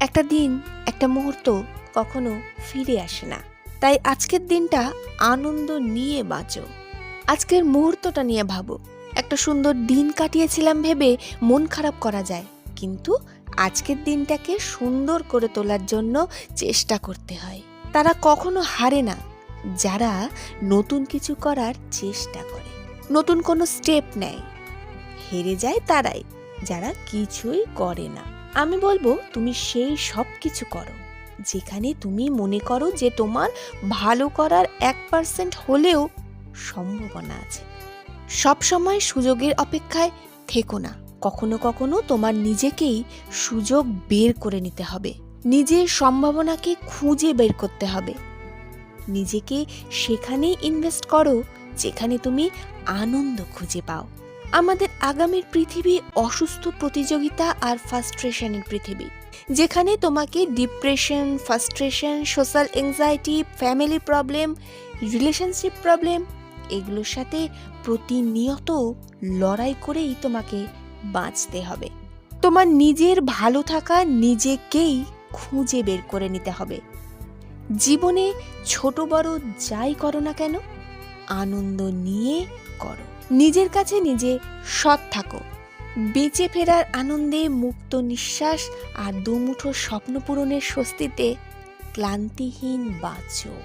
একটা দিন, একটা মুহূর্ত কখনো ফিরে আসে না। তাই আজকের দিনটা আনন্দ নিয়ে বাঁচো। আজকের মুহূর্তটা নিয়ে ভাবো। একটা সুন্দর দিন কাটিয়েছিলাম ভেবে মন খারাপ করা যায়, কিন্তু আজকের দিনটাকে সুন্দর করে তোলার জন্য চেষ্টা করতে হয়। তারা কখনো হারে না, যারা নতুন কিছু করার চেষ্টা করে। নতুন কোনো স্টেপ নেয়, হেরে যায় তারাই, যারা কিছুই করে না। আমি বলব, তুমি সেই সব কিছু করো, যেখানে তুমি মনে করো যে তোমার ভালো করার এক পার্সেন্ট হলেও সম্ভাবনা আছে। সবসময় সুযোগের অপেক্ষায় থেকো না, কখনো কখনো তোমার নিজেকেই সুযোগ বের করে নিতে হবে, নিজের সম্ভাবনাকে খুঁজে বের করতে হবে। নিজেকে সেখানেই ইনভেস্ট করো, যেখানে তুমি আনন্দ খুঁজে পাও। আমাদের আগামীর পৃথিবী অসুস্থ প্রতিযোগিতা আর ফার্স্ট্রেশনের পৃথিবী, যেখানে তোমাকে depression frustration social anxiety family problem relationship problem এগুলোর সাথে প্রতিনিয়ত লড়াই করেই তোমাকে বাঁচতে হবে। তোমার নিজের ভালো থাকা নিজেকেই খুঁজে বের করে নিতে হবে। জীবনে ছোট বড় যাই করো না কেন, আনন্দ নিয়ে করো। নিজের কাছে নিজে সৎ থাকো। বেঁচে ফেরার আনন্দে মুক্ত নিঃশ্বাস আর দুমুঠো স্বপ্ন পূরণের স্বস্তিতে ক্লান্তিহীন বাঁচো।